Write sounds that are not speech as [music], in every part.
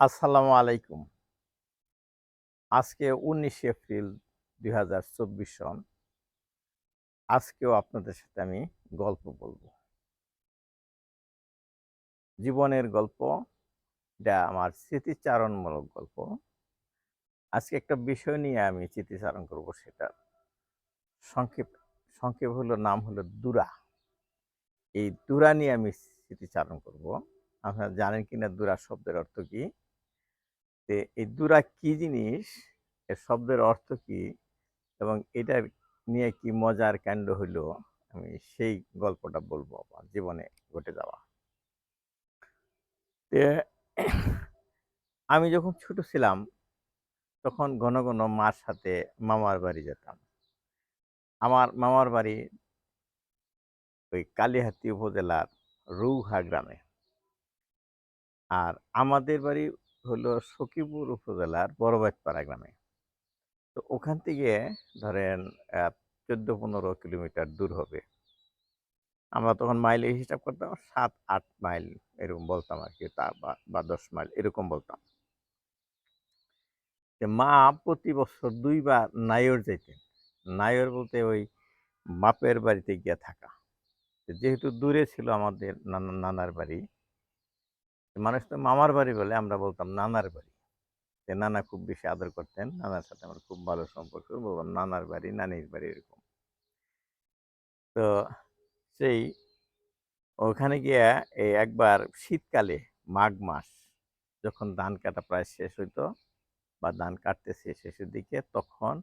আসসালামু আলাইকুম। আজকে উনিশে এপ্রিল দুই হাজার চব্বিশ সন। আজকেও আপনাদের সাথে আমি গল্প বলব। জীবনের গল্প, এটা আমার স্মৃতিচারণমূলক গল্প। আজকে একটা বিষয় নিয়ে আমি স্মৃতিচারণ করব সেটা। সংক্ষেপ সংক্ষেপ হলো, নাম হলো দুরা। এই দুরা নিয়ে আমি স্মৃতিচারণ করব। আপনারা জানেন কিনা দুরা শব্দের অর্থ কি? তে এই দুরা কি জিনিস? এর শব্দের অর্থ কি? এবং এটা নিয়ে কি মজার কাণ্ড হইল? আমি সেই গল্পটা বলব আমার জীবনে ঘটে যাওয়া। তে আমি যখন ছোট ছিলাম, তখন ঘন ঘন মার সাথে মামার বাড়ি যেতাম। আমার মামার বাড়ি ওই কালীহাতি উপজেলার রৌহা গ্রামে। আর আমাদের বাড়ি হলো সখীপুর উপজেলার বড়বাজপাড়া গ্রামে। তো ওখান থেকে ধরেন চোদ্দ পনেরো কিলোমিটার দূর হবে। আমরা তখন মাইলে হিসাব করতাম সাত আট মাইল এরকম বলতাম আর কি তা বা- দশ মাইল এরকম বলতাম। তো মা প্রতি বছর দুইবার নায়র যেতেন নায়র বলতে ওই বাপের বাড়িতে গিয়ে থাকা। যেহেতু দূরে ছিল আমাদের নানা, নানার বাড়ি মানুষ তো মামার বাড়ি বলে আমরা বলতাম নানার বাড়ি। যে নানা খুব বেশি আদর করতেন, নানার সাথে আমার খুব ভালো সম্পর্ক। বললাম নানার বাড়ি, নানির বাড়ি এরকম। তো সেই ওখানে গিয়ে এই একবার শীতকালে মাঘ মাস যখন ধান কাটা প্রায় শেষ হইতো বা ধান কাটতেছে শেষের দিকে তখন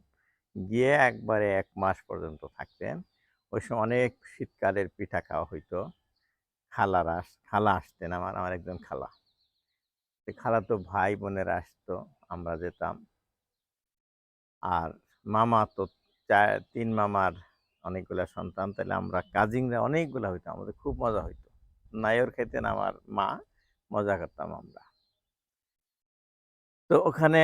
গিয়ে একবারে এক মাস পর্যন্ত থাকতেন। ওই সময় অনেক শীতকালের পিঠা খাওয়া হইতো। খালারা খালা আসতেন আমার আমার একজন খালা। খালা তো ভাই বোনেরা আসতো, আমরা যেতাম। আর মামা তো তিন মামার অনেকগুলা সন্তান তাহলে আমরা কাজিনরা অনেকগুলা হইতো আমাদের খুব মজা হইতো। নায়র খেতেন আমার মা, মজা করতাম আমরা। তো ওখানে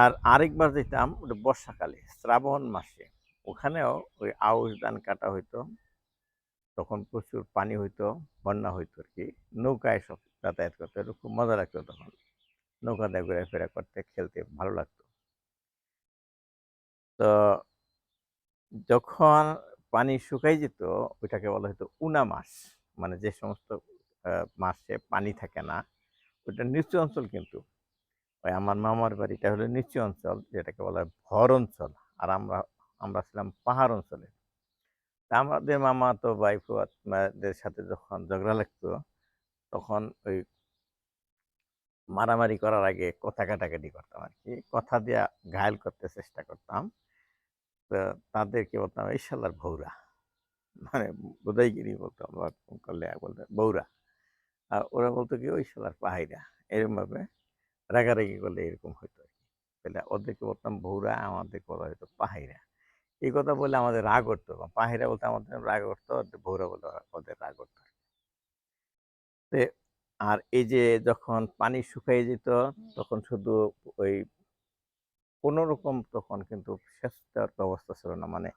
আর আরেকবার যেতাম বর্ষাকালে, শ্রাবণ মাসে। ওখানেও ওই আউশ ধান কাটা হইতো। তখন প্রচুর পানি হইতো, বন্যা হইতো আর কি। নৌকায় সব যাতায়াত করতে খুব মজা লাগতো তখন। নৌকাতে ঘোরাফেরা করতে, খেলতে ভালো লাগতো। তো যখন পানি শুকাই যেত, ওইটাকে বলা হতো উনা মাস মানে যে সমস্ত মাসে পানি থাকে না, ওইটা নিচু অঞ্চল কিন্তু। ওই আমার মামার বাড়িটা হলো নিচু অঞ্চল, যেটাকে বলা হয় ভর অঞ্চল। আর আমরা আমরা ছিলাম পাহাড় অঞ্চলে আমাদের মামা তো বাইফদের সাথে যখন ঝগড়া লাগতো, তখন ওই মারামারি করার আগে কথা কাটাকাটি করতাম আর কি কথা দিয়া ঘায়ল করতে চেষ্টা করতাম। তো তাদেরকে বলতাম এই শালার ভৌরা মানে বোধাইগিরি বলতাম করলে বলতাম বৌরা আর ওরা বলতো কি ওই শালার পাহাইরা। এরকম ভাবে রাগারাগি করলে এরকম হইতো আর কি তাহলে ওদেরকে বলতাম ভৌরা আমাদেরকে বলা হতো পাহাইরা। এই কথা বলে আমাদের রাগ করতো পাহিরা বলতে আমাদের রাগ করতো ভৌরা বলে ওদের রাগ করতো তে আর এই যে যখন পানি শুকিয়ে যেত তখন শুধু ওই কোনো রকম তখন কিন্তু সেচ দেওয়ার ব্যবস্থা ছিল না। মানে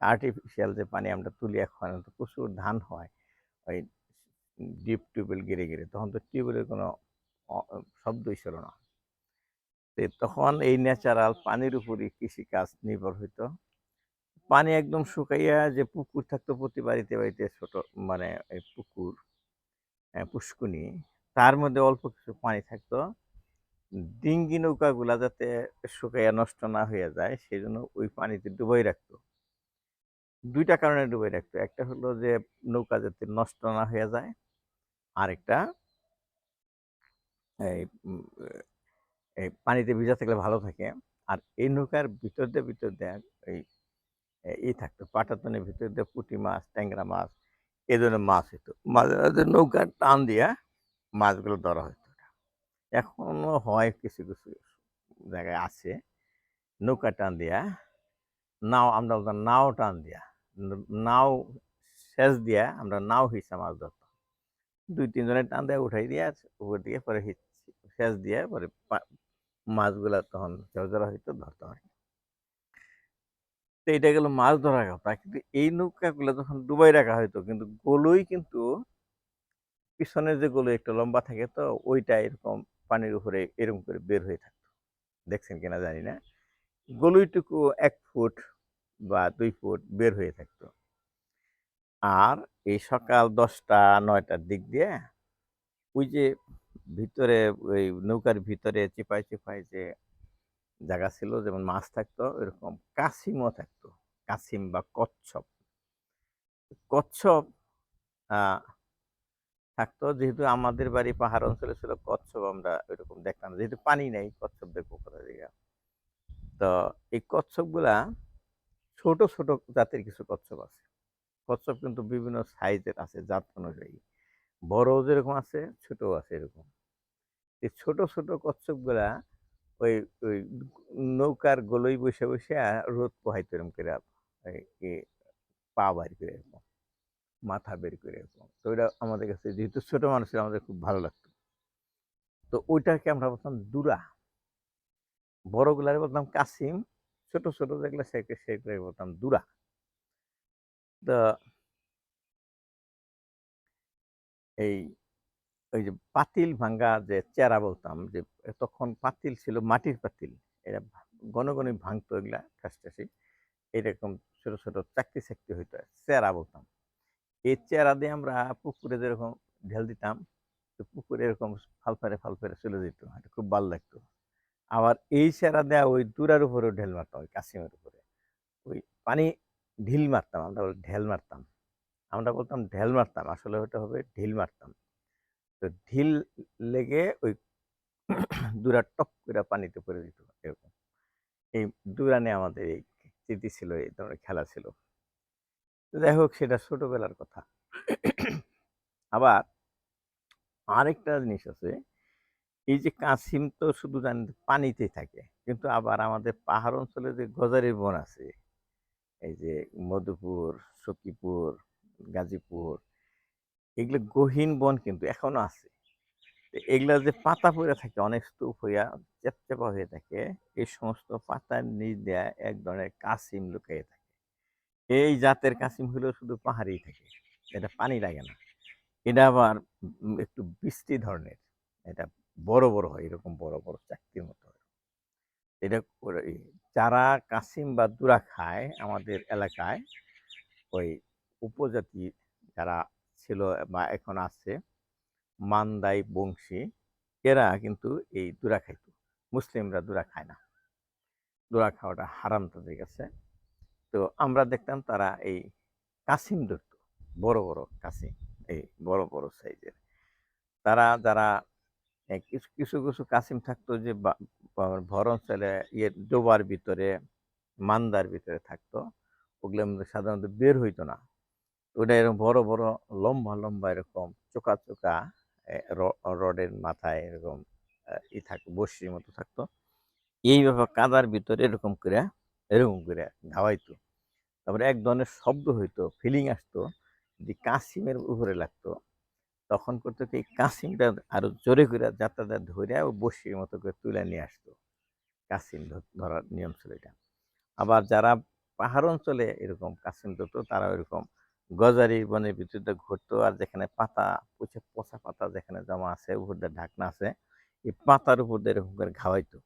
আর্টিফিশিয়াল যে পানি আমরা তুলি এখন তো প্রচুর ধান হয়। ওই ডিপ টিউবওয়েল গিরে গিরে তখন তো টিউবওয়েলের কোনো শব্দই ছিল না। তখন এই ন্যাচারাল পানির উপরই কৃষিকাজ নির্ভর হইতো। পানি একদম শুকাইয়া যে পুকুর থাকতো প্রতি বাড়িতে বাড়িতে ছোট মানে পুকুর পুষ্কুনি, তার মধ্যে অল্প কিছু পানি থাকতো। ডিঙ্গি নৌকাগুলা যাতে শুকাইয়া নষ্ট না হয়ে যায় সেই জন্য ওই পানিতে ডুবাই রাখতো। দুইটা কারণে ডুবাই রাখতো। একটা হলো যে, নৌকা যাতে নষ্ট না হয়ে যায়। আরেকটা, এই এই পানিতে ভিজা থাকলে ভালো থাকে। আর এই নৌকার ভিতর দিয়ে ভিতর দিয়ে এই ই থাকতো। পাটাতনের ভিতর দিয়ে পুঁটি মাছ, ট্যাংরা মাছ এই ধরনের মাছ হতো মাঝে মাঝে নৌকার টান দিয়া মাছগুলো ধরা হতো এখনও হয় কিছু কিছু জায়গায় আছে। নৌকা টান দিয়া, নাও, আমরা বলতাম নাও টান দিয়া। নাও সেচ দিয়া আমরা নাও হিসা মাছ ধরতাম। দুই তিনজনের টান দিয়ে উঠাই দিয়া, উপর দিয়ে পরে সেচ দিয়ে পরে মাছগুলা তখন ঝরঝরা হইতো, ধরতাম আর কি। তো এটা গেল মাছ ধরার কথা। কিন্তু এই নৌকাগুলো যখন ডুবাই রাখা হইতো, কিন্তু গোলই কিন্তু পিছনে যেগুলো একটা লম্বা থাকে তো, ওইটা এরকম পানির উপরে এরকম করে বের হয়ে থাকতো। দেখছেন কিনা জানি না। গলুইটুকু এক ফুট বা দুই ফুট বের হয়ে থাকতো। আর এই সকাল দশটা, নয়টার দিক দিয়ে ওই যে ভিতরে, ওই নৌকার ভিতরে চিপাই চিপাই যে জায়গা ছিল যেমন মাছ থাকতো, এরকম কাসিমও থাকতো কাসিম বা কচ্ছপ। কচ্ছপ থাকতো, যেহেতু আমাদের বাড়ি পাহাড় অঞ্চলে ছিল, কচ্ছপ আমরা ওইরকম দেখতাম। যেহেতু পানি নেই, কচ্ছপ দেখব কোথা থেকে? তো এই কচ্ছপগুলা ছোট ছোট জাতের কিছু কচ্ছপ আছে। কচ্ছপ কিন্তু বিভিন্ন সাইজের আছে, জাত অনুযায়ী। বড় যেরকম আছে ছোট আছে এরকম। এই ছোট ছোট কচ্ছপগুলা ওই ওই নৌকার গলই বসে বসে রোদ পোহাইতো এরকম করে পা বাইর করে এরকম, মাথা বের করে এরকম। তো ওইটা আমাদের কাছে, যেহেতু ছোট মানুষের আমাদের খুব ভালো লাগতো। তো ওইটাকে আমরা বলতাম দুরা। বড়গুলারে বলতাম কাসিম, ছোট ছোট যেগুলো সেগুলো সেগুলোকে বলতাম দুরা। তো এই ওই যে পাতিল ভাঙ্গা যে চেরা বলতাম যে তখন পাতিল ছিল মাটির পাতিল। এটা ঘন ঘন ভাঙতো এগুলা ঠাসঠাসি। এরকম ছোট ছোট চাকরি চাকরি হইতো, চেরা বলতাম। এই চেরা দিয়ে আমরা পুকুরে যেরকম ঢেল দিতাম, তো পুকুরে এরকম ফাল ফেরে ফাল ফেরে চলে যেত, এটা খুব ভালো লাগতো। আবার এই চেরা দেওয়া ওই দূরার উপরেও ঢেল মারতাম ওই কাশিমের উপরে। ওই পানি ঢিল মারতাম, আমরা ঢেল মারতাম। আমরা বলতাম ঢেল মারতাম, আসলে ওটা হবে ঢিল মারতাম। তো ঢিল লেগে ওই [coughs] দুরা টপ করে পানিতে পড়ে দিত এরকম। এই দুরানে আমাদের এই স্মৃতি ছিল, এই ধরনের খেলা ছিল। যাই হোক, সেটা ছোটবেলার কথা। আবার আরেকটা জিনিস আছে, এই যে কাসিম তো শুধু জানি পানিতেই থাকে, কিন্তু আবার আমাদের পাহাড় অঞ্চলে যে গজারির বন আছে, এই যে মধুপুর, সখীপুর, গাজীপুর এগুলো গহীন বন কিন্তু এখনও আছে। এগুলা যে পাতা পড়ে থাকে, অনেক স্তূপ হইয়া চ্যাপচ্যাপা হয়ে থাকে, এই সমস্ত পাতার নিচ দেয়া এক ধরনের কাসিম লুকিয়ে থাকে। এই জাতের কাসিম হলেও শুধু পাহাড়েই থাকে, এটা পানি লাগে না। এটা আবার একটু বৃষ্টি ধরনের, এটা বড় বড় হয়, এরকম বড় বড় চাকতির মতো এটা যারা কাসিম বা দুরা খায় আমাদের এলাকায়, ওই উপজাতি যারা ছিল বা এখন আছে। মান্দাই বংশী। এরা কিন্তু এই দুরা খাইত। মুসলিমরা দুরা খায় না। দুরা খাওয়াটা হারাম তাদের কাছে। তো আমরা দেখতাম তারা এই কাসিম ধরত। বড় বড় কাসিম। এই বড় বড় সাইজের। তারা যারা কিছু কিছু কিছু কাসিম থাকতো যে ভর অঞ্চলে ইয়ে ডোবার ভিতরে, মান্দার ভিতরে থাকতো। ওগুলো সাধারণত বের হইতো না। ওটা এরকম বড় বড়, লম্বা লম্বা এরকম চোকা চোকা রডের মাথায় এরকম ই থাকতো বসির মতো থাকতো। এইভাবে কাদার ভিতরে এরকম করে এরকম করে ধাওয়াইতো তারপরে এক ধরনের শব্দ হইতো ফিলিং আসতো যে কাসিমের উপরে লাগতো। তখন করতো কি কাসিমটা আরও জোরে করে যাত্রাটা ধরে বসির মতো করে তুলে নিয়ে আসতো। কাসিম ধরার নিয়ম ছিল এটা। আবার যারা পাহাড় অঞ্চলে এরকম কাসিম ধরতো তারা এরকম গজারির বনের ভিতরে ঘুরতো আর যেখানে পাতা পচে পচা পাতা যেখানে জমা আছে উপর দিয়ে ঢাকনা আছে, এই পাতার উপর দিয়ে এরকম করে ঘাওয়াইতো।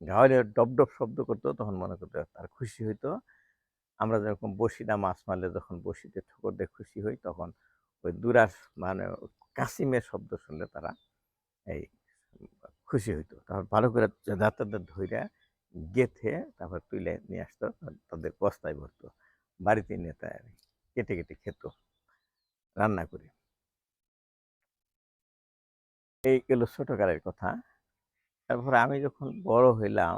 ঘাওয়াইলে ডব ডব শব্দ করতো, তখন মনে করতো তার খুশি হইতো। আমরা যেরকম বসিটা মাছ মারলে, যখন বসিতে ঠোকর দিয়ে খুশি হই, তখন ওই দুরার মানে কাসিমের শব্দ শুনলে তারা এই খুশি হইতো। তারপর ভালো করে যাত্রাদের ধইরা গেথে তারপর তুলে নিয়ে আসতো, তাদের বস্তায় ভরতো, বাড়িতে নিয়ে তার কেটে কেটে খেত। রান্না করে। এই গেল ছোটকালের কথা। তারপরে আমি যখন বড় হইলাম,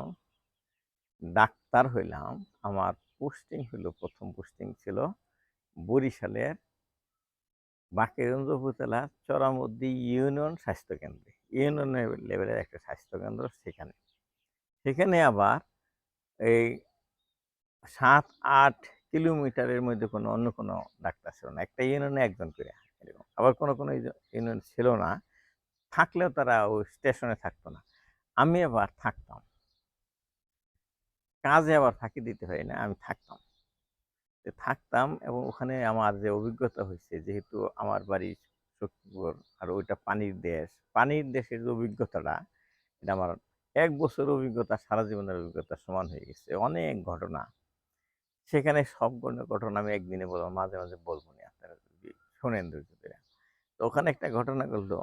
ডাক্তার হইলাম, আমার পোস্টিং হলো প্রথম পোস্টিং ছিল বরিশালের বাকেরগঞ্জ উপজেলা চরামদ্দি ইউনিয়ন স্বাস্থ্য কেন্দ্রে। ইউনিয়ন লেভেলের একটা স্বাস্থ্য কেন্দ্র সেখানে। সেখানে আবার এই সাত, আট কিলোমিটারের মধ্যে কোনো, অন্য কোনো ডাক্তার ছিল না। একটা ইউনিয়নে একজন করে এরকম। আবার কোনো কোনো ইউনিয়ন ছিল না। থাকলেও তারা ওই স্টেশনে থাকতো না। আমি আবার থাকতাম। কাজে আবার ফাঁকি দিতে হয় না, আমি থাকতাম। থাকতাম এবং ওখানে আমার যে অভিজ্ঞতা হয়েছে, যেহেতু আমার বাড়ি শক্তিপুর আর ওইটা পানির দেশ, পানির দেশের যে অভিজ্ঞতাটা, এটা আমার এক বছর অভিজ্ঞতা, সারা জীবনের অভিজ্ঞতা সমান হয়ে গেছে। অনেক ঘটনা সেখানে সব ধরনের ঘটনা আমি একদিনে বলব, মাঝে মাঝে বলব না আপনারা যদি শোনেন ধৈর্য ধরে তো ওখানে একটা ঘটনা ঘটলো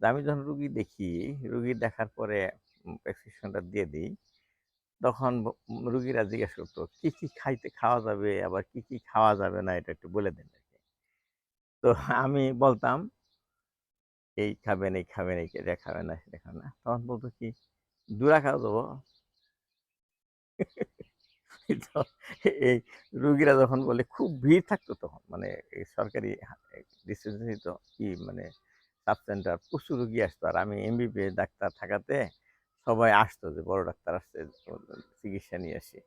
আমি যখন রুগী দেখি, রুগী দেখার পরে প্রেসক্রিপশনটা দিয়ে দিই, তখন রুগীরা জিজ্ঞেস করতো, কী কী খাইতে খাওয়া যাবে? আবার কি কি খাওয়া যাবে না? এটা একটু বলে দেন তো আমি বলতাম, এই খাবেন এই খাবেন, এই এটা খাবেন না সেটা খাবেন না। তখন বলতো কি দুরা খাওয়া যাব তো এই রুগীরা যখন বলে খুব ভিড় থাকতো তখন মানে এই সরকারি ডিসপেন্সারি তো কি মানে সাব সেন্টার প্রচুর রুগী আসতো। আর আমি এমবিবিএস ডাক্তার থাকাতে সবাই আসতো যে বড় ডাক্তার আসছে, চিকিৎসা নিয়ে আসি।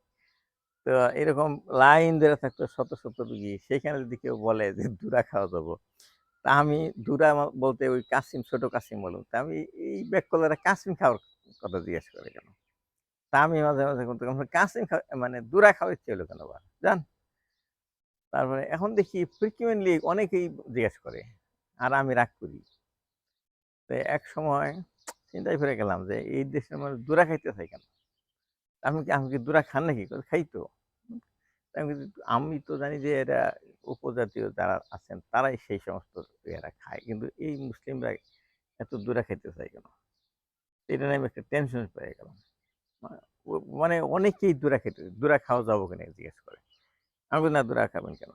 তো এরকম লাইন ধরে থাকতো শত শত রুগী। সেখানে যদি কেউ বলে যে দুরা খাওয়া যাব, তা আমি দুরা বলতে ওই কাসিম, ছোট কাসিম বলুন। তা আমি এই ব্যাককলারা কাসিম খাওয়ার কথা জিজ্ঞেস করে কেন? তা আমি মাঝে মাঝে করতে কাসিম খাওয়া মানে দুরা খাওয়া ইচ্ছে হলো কেন বা জান? তারপরে এখন দেখি ফ্রিকুয়েন্টলি অনেকেই জিজ্ঞেস করে আর আমি রাগ করি? তো এক সময় চিন্তায় ফিরে গেলাম যে এই দেশের মানুষ দুরা খাইতে চাই কেন? আমি কি আমি কি দুরা খান নাকি? কয়, খাই তো। আমি তো জানি যে এরা উপজাতীয় যারা আছেন তারাই সেই সমস্ত এরা খায়। কিন্তু এই মুসলিমরা এত দূরে খাইতে চাই কেন? এটা নিয়ে আমি একটা টেনশন পেয়ে গেলাম। মানে অনেকেই দূরা খেতে, দূরা খাওয়া যাব কিনা জিজ্ঞেস করে। আমি না, দূরা খাবেন কেন?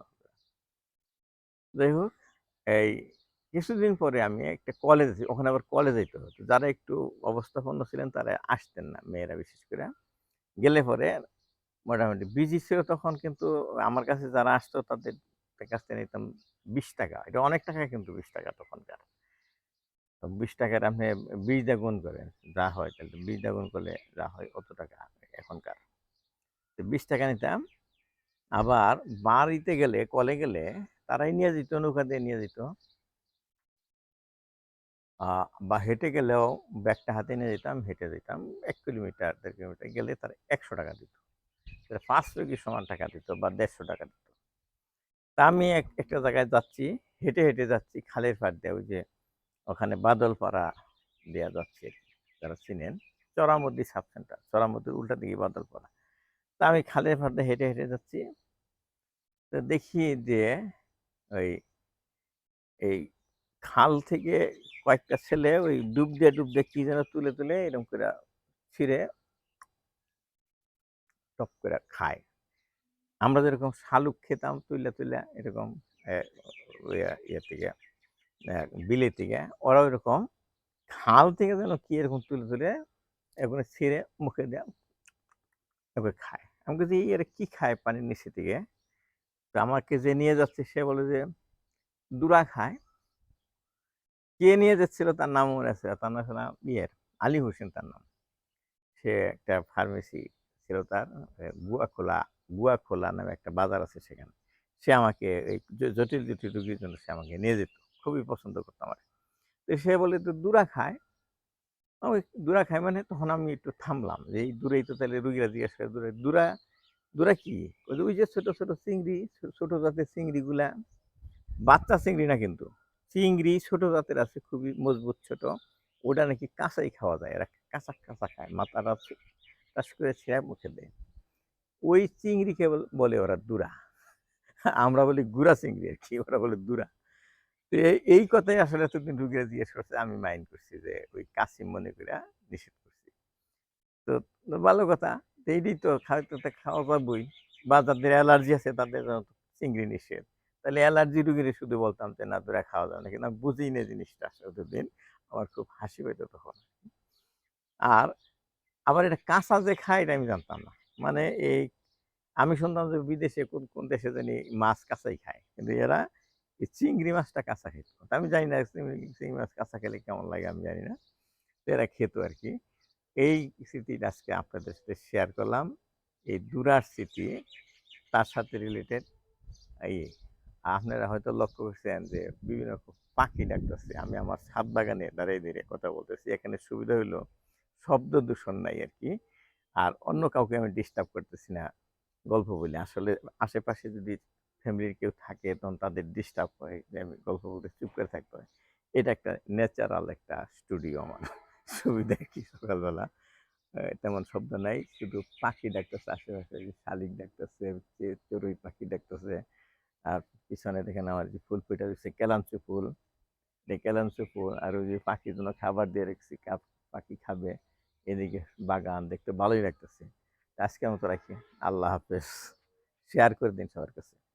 যাই হোক, এই কিছুদিন পরে আমি একটা কলেজ ওখানে আবার কলেজ যেতে হতো। যারা একটু অবস্থাপন্ন ছিলেন, তারা আসতেন না, মেয়েরা বিশেষ করে। গেলে পরে মোটামুটি বিজি ছিল তখন, কিন্তু আমার কাছে যারা আসতো, তাদের কাছ থেকে নিতাম বিশ টাকা। এটা অনেক টাকা, কিন্তু বিশ টাকা তখনকার। বিশ টাকার আপনি বিশ গুণ করেন, যা হয় তাহলে বিশ গুণ করলে যা হয় অত টাকা এখনকার। তো বিশ টাকা নিতাম, আবার বাড়িতে গেলে, কলে গেলে তারাই নিয়ে যেত, নৌকা দিয়ে নিয়ে যেত। বা হেঁটে গেলেও ব্যাগটা হাতে নিয়ে যেতাম, হেঁটে যেতাম, এক কিলোমিটার, দেড় কিলোমিটার গেলে তার একশো টাকা দিত। পাঁচশো কি সমান টাকা দিত বা দেড়শো টাকা দিত। তা আমি এক, একটা জায়গায় যাচ্ছি, হেঁটে হেঁটে যাচ্ছি, খালের পাড় দিয়ে, ওই যে ওখানে বাদলপাড়া দেওয়া যাচ্ছে যারা চিনেন। চরামদ্দি সাব সেন্টার চরামদ্দির উল্টা দিকে বাদলপাড়া। তা আমি খালের পাড় দিয়ে হেঁটে হেঁটে যাচ্ছি। তো দেখি যে ওই এই খাল থেকে কয়েকটা ছেলে ওই ডুব দিয়ে ডুব দিয়ে কি যেন তুলে তুলে এরকম করে ছিঁড়ে টপ করে খায়। আমরা যেরকম শালুক খেতাম তুলে তুলে এরকম ইয়ে থেকে। আহ, বিলে থেকে ওরা ওইরকম খাল থেকে যেন কি এরকম তুলে তুলে এরকম ছিঁড়ে মুখে দেয়া এরকম খায়। আমি বলছি এর কি খায় পানির নিচে থেকে তো আমাকে যে নিয়ে যাচ্ছে, সে বলে যে, দুরা খায়। কে নিয়ে যাচ্ছিল তার নাম মনে আছে? তার নাম ছিল ইয়ের, আলী হোসেন তার নাম। সে একটা ফার্মেসি ছিল তার গুয়াখোলা গুয়াখোলা নামে একটা বাজার আছে সেখানে। সে আমাকে এই জটিল জটিল রুগীর জন্য সে আমাকে নিয়ে যেত। খুবই পছন্দ করতো আমার তো সে বলে তো দূরা খায়। আমি দুরা খায় মানে? তখন আমি একটু থামলাম যে, এই দূরেই তো তাহলে রুগীরা জিজ্ঞেস করে দূরে দূরা দুরা কি? ওই যে- ওই ছোট ছোট চিংড়ি ছোটো জাতের চিংড়িগুলা। বাচ্চা চিংড়ি না কিন্তু। চিংড়ি ছোট জাতের আছে, খুবই মজবুত ছোট। ওটা নাকি কাঁচাই খাওয়া যায়। এরা কাঁচা কাঁচা খায়। মাথাটা টাস করে ছেঁড়া মুখে দেয়। ওই চিংড়িকে বলে ওরা দুরা আমরা বলি, গুড়া চিংড়ি আর কি। ওরা বলে দুরা তো এই- কথাই আসলে এতদিন রুগীরা জিজ্ঞেস করছে, আমি মাইন্ড করছি যে, ওই কাসিম মনে করে নিষেধ করছি। তো ভালো কথা, তো এইটাই তো খাওয়াতে খাওয়া যাবই। বা যাদের অ্যালার্জি আছে, তাদের চিংড়ি নিষেধ। তাহলে অ্যালার্জি রুগীরা শুধু বলতাম যে, না, তোরা খাওয়া যাবে না। কিন্তু আমি বুঝিই না জিনিসটা আসলে আমার খুব হাসি পেতো তখন। আর আবার এটা কাঁচা যে খায়, এটা আমি জানতাম না। মানে এই, আমি শুনতাম যে, বিদেশে কোন কোন দেশে জানি মাছ কাঁচাই খায়। কিন্তু এরা এই চিংড়ি মাছটা কাঁচা খেত। আমি জানি না চিংড়ি মাছ কাঁচা খেলে কেমন লাগে আমি জানি না। এরা খেত আর কি এই স্মৃতিটা আজকে আপনাদের সাথে শেয়ার করলাম। এই দূরার স্মৃতি, তার সাথে রিলেটেড এই আপনারা হয়তো লক্ষ্য করছেন যে বিভিন্ন পাখি ডাকতেছে। আমি আমার ছাদ বাগানে দাঁড়িয়ে দাঁড়িয়ে কথা বলতেছি। এখানে সুবিধা হলো শব্দ দূষণ নাই আর কি আর অন্য কাউকে আমি ডিস্টার্ব করতেছি না। গল্প বলি। আসলে আশেপাশে যদি ফ্যামিলির কেউ থাকে, তখন তাদের ডিস্টার্ব হয় যে, আমি গল্প বলতে চুপ করে থাকতে হয় এটা একটা ন্যাচারাল একটা স্টুডিও আমার। সুবিধা কি সকালবেলা। তেমন শব্দ নাই। শুধু পাখি ডাকতেছে, আশেপাশে শালিক ডাকতেছে চড়ুই পাখি ডাকতেছে। আর পিছনে দেখেন আমার যে ফুল ফুটে রয়েছে কেলাঞ্চু ফুল। কেলাঞ্চু ফুল আর ওই যে পাখির জন্য খাবার দিয়ে রেখেছি, কাপ- পাখি খাবে। এদিকে বাগান দেখতে ভালোই লাগতেছে। আজকে মতো রাখি। আল্লাহ হাফেজ। শেয়ার করে দিন সবার কাছে।